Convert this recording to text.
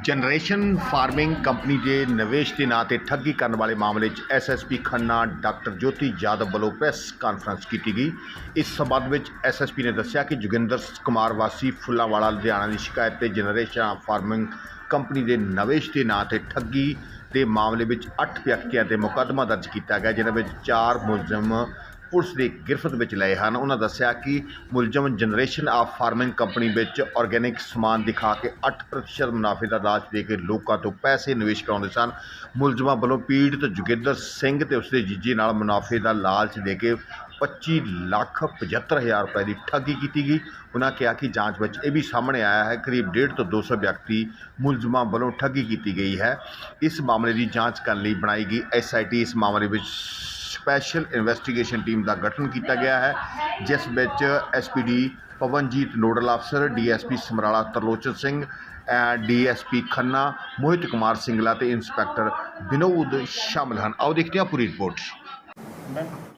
Generation farming company ਦੇ ਨਿਵੇਸ਼ ਦੇ ਨਾਂ ਤੇ ਠੱਗੀ ਕਰਨ ਵਾਲੇ ਮਾਮਲੇ 'ਚ ਐਸਐਸਪੀ ਖੰਨਾ, ਡਾਕਟਰ ਜੋਤੀ ਯਾਦਵ ਵੱਲੋਂ ਪ੍ਰੈਸ ਕਾਨਫਰੰਸ ਕੀਤੀ ਗਈ। ਇਸ ਸਬੰਧ ਵਿੱਚ ਐਸਐਸਪੀ ਨੇ ਦੱਸਿਆ ਕਿ ਜੋਗਿੰਦਰ ਕੁਮਾਰ ਵਾਸੀ ਫੁੱਲਾਂਵਾਲਾ, ਲੁਧਿਆਣਾ ਦੀ ਸ਼ਿਕਾਇਤ ਤੇ ਜਨਰੇਸ਼ਨ ਫਾਰਮਿੰਗ ਕੰਪਨੀ ਦੇ ਨਿਵੇਸ਼ ਦੇ ਨਾਂ ਤੇ ਠੱਗੀ ਦੇ ਮਾਮਲੇ ਵਿੱਚ 8 ਵਿਅਕਤੀਆਂ ਤੇ ਮੁਕੱਦਮਾ ਦਰਜ ਕੀਤਾ ਗਿਆ, ਜਿਨ੍ਹਾਂ ਵਿੱਚ 4 ਮੁਲਜ਼ਮ ਪੁਲਿਸ ਦੀ ਗ੍ਰਿਫ਼ਤ ਵਿੱਚ ਲਏ ਹਨ। ਉਹਨਾਂ ਦੱਸਿਆ ਕਿ ਮੁਲਜ਼ਮ ਜਨਰੇਸ਼ਨ ਆਫ ਫਾਰਮਿੰਗ ਕੰਪਨੀ ਵਿੱਚ ਆਰਗੈਨਿਕ ਸਮਾਨ ਦਿਖਾ ਕੇ 8% ਮੁਨਾਫੇ ਦਾ ਲਾਲਚ ਦੇ ਕੇ ਲੋਕਾਂ ਤੋਂ ਪੈਸੇ ਨਿਵੇਸ਼ ਕਰਾਉਂਦੇ ਸਨ। ਮੁਲਜ਼ਮਾਂ ਵੱਲੋਂ ਪੀੜਤ ਜੋਗਿੰਦਰ ਸਿੰਘ ਤੇ ਉਸਦੇ ਜੀਜੇ ਨਾਲ ਮੁਨਾਫੇ ਦਾ ਲਾਲਚ ਦੇ ਕੇ 25 ਲੱਖ 75 ਹਜ਼ਾਰ ਰੁਪਏ ਦੀ ਠੱਗੀ ਕੀਤੀ ਗਈ। ਉਹਨਾਂ ਕਿਹਾ ਕਿ ਜਾਂਚ ਵਿੱਚ ਇਹ ਵੀ ਸਾਹਮਣੇ ਆਇਆ ਹੈ, ਕਰੀਬ 1.5 ਤੋਂ 200 ਵਿਅਕਤੀ ਮੁਲਜ਼ਮਾਂ ਵੱਲੋਂ ਠੱਗੀ ਕੀਤੀ ਗਈ ਹੈ। ਇਸ ਮਾਮਲੇ ਦੀ ਜਾਂਚ ਕਰਨ ਲਈ ਬਣਾਈ ਗਈ ਐਸਆਈਟੀ ਇਸ ਮਾਮਲੇ ਵਿੱਚ ਸਪੈਸ਼ਲ ਇਨਵੈਸਟੀਗੇਸ਼ਨ ਟੀਮ ਦਾ ਗਠਨ ਕੀਤਾ ਗਿਆ ਹੈ, ਜਿਸ ਵਿੱਚ ਐਸਪੀਡੀ ਪਵਨਜੀਤ ਨੋਡਲ ਅਫਸਰ ਡੀਐਸਪੀ ਸਮਰਾਲਾ ਤਰਲੋਚਨ ਸਿੰਘ ਡੀਐਸਪੀ ਖੰਨਾ, ਮੋਹਿਤ ਕੁਮਾਰ ਸਿੰਗਲਾ ਤੇ ਇੰਸਪੈਕਟਰ ਵਿਨੋਦ ਸ਼ਾਮਲ ਹਨ। ਆਓ ਦੇਖਦੇ ਹਾਂ ਪੂਰੀ ਰਿਪੋਰਟ।